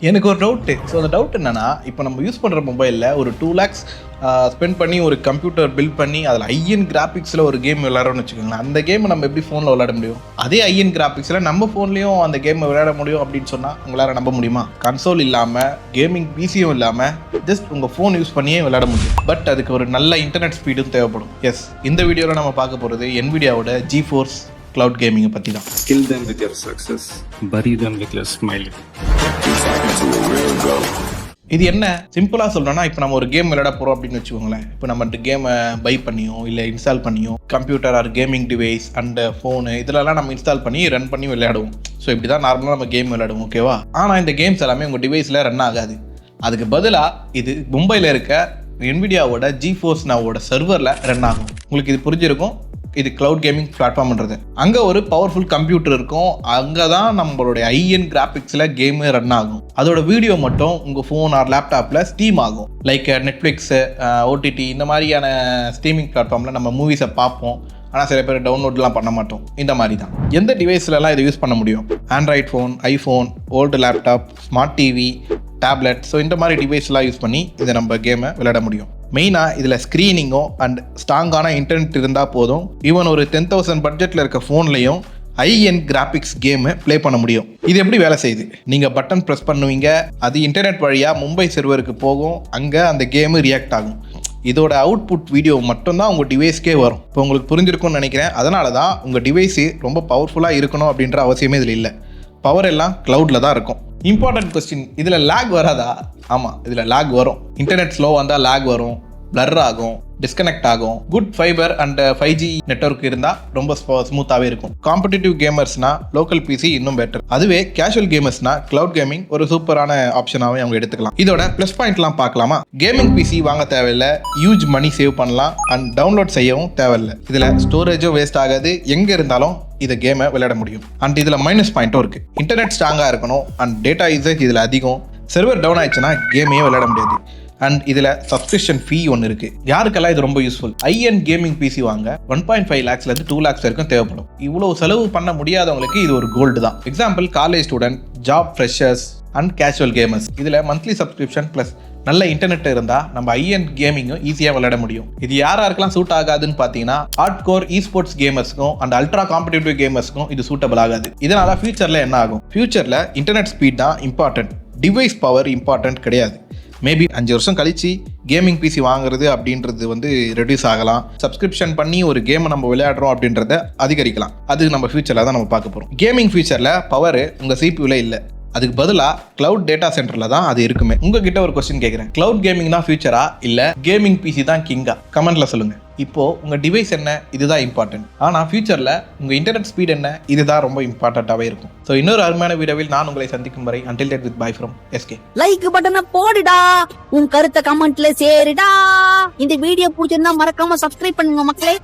எனக்கு ஒரு doubt so அந்த டவுட் என்னென்னா இப்போ நம்ம யூஸ் பண்ணுற மொபைலில் ஒரு டூ லேக்ஸ் ஸ்பெண்ட் பண்ணி ஒரு கம்ப்யூட்டர் பில்ட் பண்ணி அதில் ஐஎன் கிராஃபிக்ஸில் ஒரு கேம் விளையாடுறோம்னு வச்சுக்கோங்களேன். அந்த கேமை நம்ம எப்படி ஃபோனில் விளையாட முடியும்? அதே ஐஎன் கிராஃபிக்ஸில் நம்ம ஃபோன்லேயும் அந்த கேமை விளையாட முடியும் அப்படின்னு சொன்னால் உங்களால் நம்ப முடியுமா? கன்சோல் இல்லாமல் கேமிங் பிசியும் இல்லாமல் ஜஸ்ட் உங்கள் ஃபோன் யூஸ் பண்ணியே விளையாட முடியும். பட் அதுக்கு ஒரு நல்ல இன்டர்நெட் ஸ்பீடும் தேவைப்படும். எஸ் இந்த வீடியோவில் நம்ம பார்க்க போகிறது என்விடியாவோட ஜி ஃபோர்ஸ் க்ளவுட் கேமிங்கை பற்றி தான் kill them with your success bury them with your smiling இது என்ன? சிம்பிளாக சொல்லணும்னா இப்போ நம்ம ஒரு கேம் விளையாட போகிறோம் அப்படின்னு வச்சுக்கோங்களேன். இப்போ நம்ம இந்த கேமை பை பண்ணியோ இல்லை இன்ஸ்டால் பண்ணியோ computer or gaming device and phone இதிலலாம் நம்ம இன்ஸ்டால் பண்ணி ரன் பண்ணி விளையாடுவோம். ஸோ இப்படி தான் நார்மலாக நம்ம கேம் விளையாடுவோம் ஓகேவா ஆனால் இந்த கேம்ஸ் எல்லாமே உங்கள் டிவைஸில் ரன் ஆகாது. அதுக்கு பதிலாக இது மும்பையில் இருக்க என்விடியாவோட ஜி ஃபோர்ஸ் நாவோட சர்வரில் ரன் ஆகும். உங்களுக்கு இது புரிஞ்சிருக்கும்? இது கிளவுட் கேமிங் பிளாட்ஃபார்ம்ன்றது அங்கே ஒரு பவர்ஃபுல் கம்ப்யூட்டர் இருக்கும். அங்கே தான் நம்மளுடைய ஐஎன் கிராஃபிக்ஸில் கேமு ரன் ஆகும். அதோட வீடியோ மட்டும் உங்கள் ஃபோன் ஆர் லேப்டாப்பில் ஸ்டீம் ஆகும். லைக் நெட்ஃப்ளிக்ஸு ஓடிடி இந்த மாதிரியான ஸ்ட்ரீமிங் பிளாட்ஃபார்மில் நம்ம மூவிஸை பார்ப்போம். ஆனால் சில பேர் டவுன்லோட்லாம் பண்ண மாட்டோம். இந்த மாதிரி தான் எந்த டிவைஸ்லலாம் இதை யூஸ் பண்ண முடியும்? Android phone iPhone old laptop smart TV tablet so இந்த மாதிரி டிவைஸ்லாம் யூஸ் பண்ணி இதை நம்ம கேமை விளையாட முடியும். மெயினாக இதில் ஸ்க்ரீனிங்கும் அண்ட் ஸ்ட்ராங்கான இன்டர்நெட் இருந்தால் போதும். ஈவன் ஒரு டென் தௌசண்ட் பட்ஜெட்டில் இருக்க ஃபோன்லையும் high end graphics game play பண்ண முடியும். இது எப்படி வேலை செய்யுது? நீங்கள் பட்டன் ப்ரெஸ் பண்ணுவீங்க அது இன்டர்நெட் வழியாக மும்பை சர்வருக்கு போகும் அங்கே அந்த கேமு ரியாக்ட் ஆகும். இதோட அவுட்புட் வீடியோ மட்டும்தான் உங்கள் டிவைஸ்க்கே வரும். இப்போ உங்களுக்கு புரிஞ்சிருக்கும்னு நினைக்கிறேன். அதனால தான் உங்கள் டிவைஸு ரொம்ப பவர்ஃபுல்லாக இருக்கணும் அப்படின்ற அவசியமே இதில் இல்லை. பவர் எல்லாம் க்ளவுடில் தான் இருக்கும். இம்பார்ட்டன்ட் கொஸ்டின் இதில் லேக் வராதா? ஆமாம் இதில் லேக் வரும். இன்டர்நெட் ஸ்லோ வந்தால் லேக் வரும். பிளர் ஆகும் டிஸ்கனெக்ட் ஆகும். Good fibre and five G network இருந்தால் ரொம்ப ஸ்மூத்தாகவே இருக்கும். காம்படிட்டிவ் கேமர்ஸ்னா லோக்கல் பிசி இன்னும் பெட்டர் அதுவே கேஷுவல் கேமர்ஸ்னா கிளவுட் கேமிங் ஒரு சூப்பரான ஆப்ஷனாகவே அவங்க எடுத்துக்கலாம். இதோட ப்ளஸ் பாயிண்ட்லாம் பார்க்கலாமா? கேமிங் பிசி வாங்க தேவையில்லை ஹியூஜ் மணி சேவ் பண்ணலாம் அண்ட் டவுன்லோட் செய்யவும் தேவையில்லை. இதில் ஸ்டோரேஜும் வேஸ்ட் ஆகாது. எங்கே இருந்தாலும் இதை கேமை விளையாட முடியும். அண்ட் இதில் மைனஸ் பாயிண்ட்டும் இருக்குது இன்டர்நெட் ஸ்ட்ராங்காக இருக்கணும் அண்ட் டேட்டா யூசேஜ் இதில் அதிகம். சர்வர் டவுன் ஆயிடுச்சுன்னா கேமையே விளையாட முடியாது. அண்ட் இதில் சப்ஸ்கிரிப்ஷன் ஃபீ ஒன்று இருக்குது யாருக்கெல்லாம் இது ரொம்ப useful high end gaming PC வாங்க ஒன் பாயிண்ட் ஃபைவ் லேக்ஸ்லேருந்து டூ லேக்ஸ் வரைக்கும் தேவைப்படும். இவ்வளோ செலவு பண்ண முடியாதவங்களுக்கு இது ஒரு கோல்டு தான். Example college student job freshers and casual gamers இதில் மந்த்லி சப்ஸ்கிரிப்ஷன் ப்ளஸ் நல்ல இன்டர்நெட் இருந்தால் நம்ம ஐஎன் கேமிங்கும் ஈஸியாக விளையாட முடியும். இது யார் யாருக்கெல்லாம் சூட் ஆகாதுன்னு பார்த்தீங்கன்னா ஹார்ட் கோர் இ ஸ்போர்ட்ஸ் கேமர்ஸ்க்கும் அண்ட் அல்ட்ரா காம்படிட்டிவ் கேமர்ஸ்க்கும் இது சூட்டபிள் ஆகாது. இதனால் ஃபியூச்சரில் என்ன ஆகும்? ஃபியூச்சரில் இன்டர்நெட் ஸ்பீட் தான் இம்பார்ட்டன்ட் டிவைஸ் பவர் இம்பார்ட்டன்ட் கிடையாது. மேபி அஞ்சு வருஷம் கழிச்சு கேமிங் பிசி வாங்குறது அப்படின்றது வந்து ரெடியூஸ் ஆகலாம். சப்ஸ்கிரிப்ஷன் பண்ணி ஒரு கேமை நம்ம விளையாடுறோம் அப்படின்றத அதிகரிக்கலாம். அது நம்ம ஃபியூச்சரில் தான் நம்ம பார்க்க போகிறோம் கேமிங் ஃபியூச்சரில் பவர் உங்கள் சிபியூவில் இல்லை. அதுக்கு பதிலாக கிளவுட் டேட்டா சென்டரில் தான் அது இருக்குமே. உங்ககிட்ட ஒரு கொஸ்டின் கேட்குறேன் கிளவுட் கேமிங் தான் ஃபியூச்சரா இல்லை கேமிங் பிசி தான் கிங்கா கமெண்ட்ல சொல்லுங்க. இப்போ உங்க டிவைஸ் என்ன? இதுதான் இம்பார்ட்டன்ட் ஆனால் ஃபியூச்சரில் உங்க இன்டர்நெட் ஸ்பீட் என்ன? இதுதான் ரொம்ப இம்பார்ட்டண்ட்டாகவே இருக்கும். ஸோ இன்னொரு அருமையான வீடியோவில் நான் உங்களை சந்திக்கும் வரை until that with bye from SK like பட்டனை போடுடா. உன் கருத்தை கமெண்ட்ல சேருடா. இந்த வீடியோ பிடிச்சிருந்தா மறக்காம சப்ஸ்கிரைப் பண்ணுங்க மக்களே.